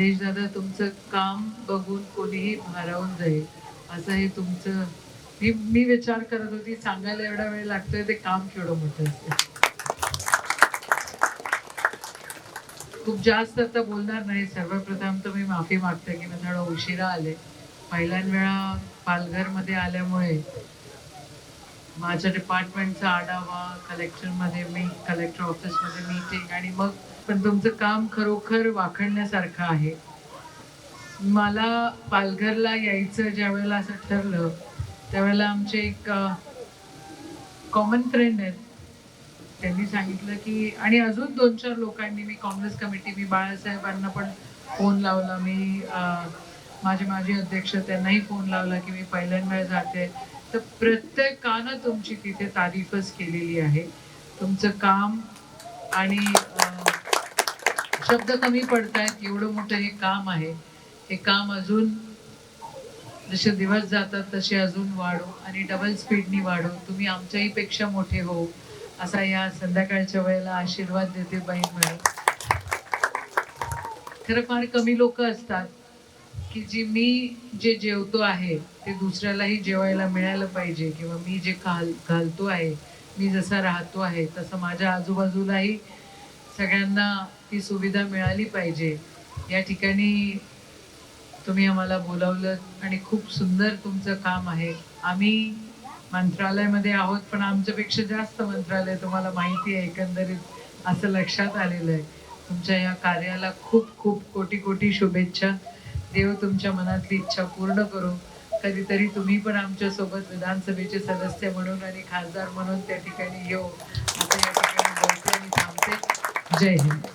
निलेश दादा तुमचं काम बघून कोणीही भारावून जाईल. असं हे तुमचं मी मी विचार करत होती सांगायला एवढा वेळ लागतोय ते काम केवढं मोठं असतं. खूप जास्त आता बोलणार नाही. सर्वप्रथम तर मी माफी मागते की मी थोडं उशिरा आले. पहिल्यान वेळा पालघरमध्ये आल्यामुळे माझ्या डिपार्टमेंटचा आढावा कलेक्टरमध्ये मी कलेक्टर ऑफिसमध्ये मीटिंग आणि मग पण तुमचं काम खरोखर वाखडण्यासारखं आहे. मला पालघरला यायचं ज्या वेळेला असं ठरलं त्यावेळेला आमचे एक कॉमन फ्रेंड आहेत. त्यांनी सांगितलं की आणि अजून दोन चार लोकांनी मी काँग्रेस कमिटी मी बाळासाहेबांना पण फोन लावला. मी अं, माझे माजी अध्यक्ष त्यांनाही फोन लावला की मी पहिल्यांदा जाते. तर प्रत्येकानं तुमची तिथे तारीफच केलेली आहे. तुमचं काम आणि शब्द कमी पडतायत एवढं मोठं हे काम आहे. हे काम अजून जसे दिवस जातात तसे अजून वाढो आणि डबल स्पीडनी वाढो. तुम्ही आमच्याही पेक्षा मोठे हो असा या संध्याकाळच्या वेळेला आशीर्वाद देते बाई म्हणून. खरं फार कमी लोक असतात. की जी मी जे जेवतो आहे ते दुसऱ्यालाही जेवायला मिळालं पाहिजे किंवा मी जे खाल घालतो आहे मी जसा राहतो आहे तसं माझ्या आजूबाजूलाही सगळ्यांना ती सुविधा मिळाली पाहिजे. या ठिकाणी तुम्ही आम्हाला बोलावलं आणि खूप सुंदर तुमचं काम आहे. आम्ही मंत्रालयामध्ये आहोत पण आमच्यापेक्षा जास्त मंत्रालय तुम्हाला माहिती आहे एकंदरीत असं लक्षात आलेलं आहे. तुमच्या या कार्याला खूप खूप कोटी कोटी शुभेच्छा. देव तुमच्या मनातली इच्छा पूर्ण करो. कधीतरी तुम्ही पण आमच्यासोबत विधानसभेचे सदस्य म्हणून आणि खासदार म्हणून त्या ठिकाणी येऊ. असं या ठिकाणी बोलते आणि थांबते. जय हिंद.